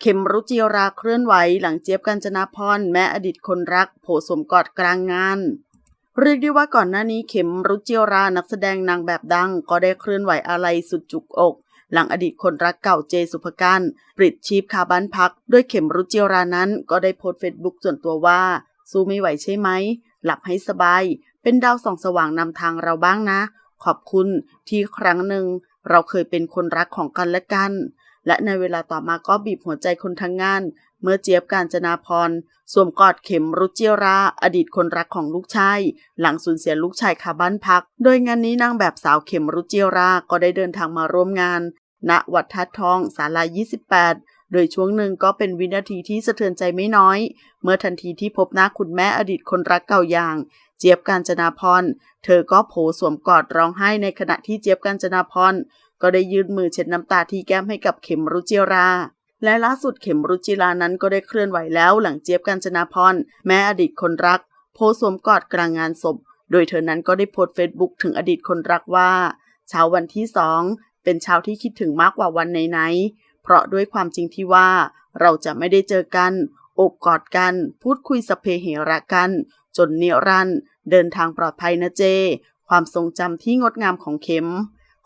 เข็มรุจิราเคลื่อนไหวหลังเจี๊ยบกัญจนาพรแม่อดีตคนรัก โผสมกอดกลางงานเรียกได้ว่าก่อนหน้านี้เข็มรุจิรานักแสดงนางแบบดัง ก็ได้เคลื่อนไหวอะไรสุดจุกอก หลังอดีตคนรักเก่าเจสุภการปลิดชีพคาบ้านพัก ด้วยเข็มรุจิรานั้นก็ได้โพสต์เฟซบุ๊กส่วนตัวว่า สู้ไม่ไหวใช่ไหม หลับให้สบาย เป็นดาวส่องสว่างนำทางเราบ้างนะ ขอบคุณที่ครั้งหนึ่งเราเคยเป็นคนรักของกันและกัน และในเวลาต่อมาก็บีบหัวใจคนทั้งงาน เมื่อเจี๊ยบการจนาพรสวมกอดเข็มรุจิรา อดีตคนรักของลูกชาย หลังสูญเสียลูกชายคาบ้านพัก โดยงานนี้นางแบบสาวเข็มรุจิราก็ได้เดินทางมาร่วมงาน ณวัดทัดทองศาลา 28 โดยช่วงหนึ่งก็เป็นวินาทีที่สะเทือนใจไม่น้อย เมื่อทันทีที่พบหน้าคุณแม่อดีตคนรักเก่าอย่าง เจี๊ยบการจนาพรเธอก็โผสวมกอดร้องไห้ในขณะที่เจี๊ยบการจนาพร ก็ได้ยื่นมือเช็ดน้ำตาที่แก้มให้กับเข็มรุจิรา และล่าสุดเข็มรุจิรานั้นก็ได้เคลื่อนไหวแล้วหลังเจี๊ยบกัญจนาพรแม่อดีตคนรัก โพสสวมกอดกลางงานศพ โดยเธอนั้นก็ได้โพสต์เฟซบุ๊กถึงอดีตคนรักว่า เช้าวันที่สองเป็นเช้าที่คิดถึงมากกว่าวันไหนๆเพราะด้วยความจริงที่ว่า เราจะไม่ได้เจอกันอบกอดกัน พูดคุยสเพเหระกัน จนนิรันด์เดินทางปลอดภัยนะเจ ความทรงจำที่งดงามของเข็ม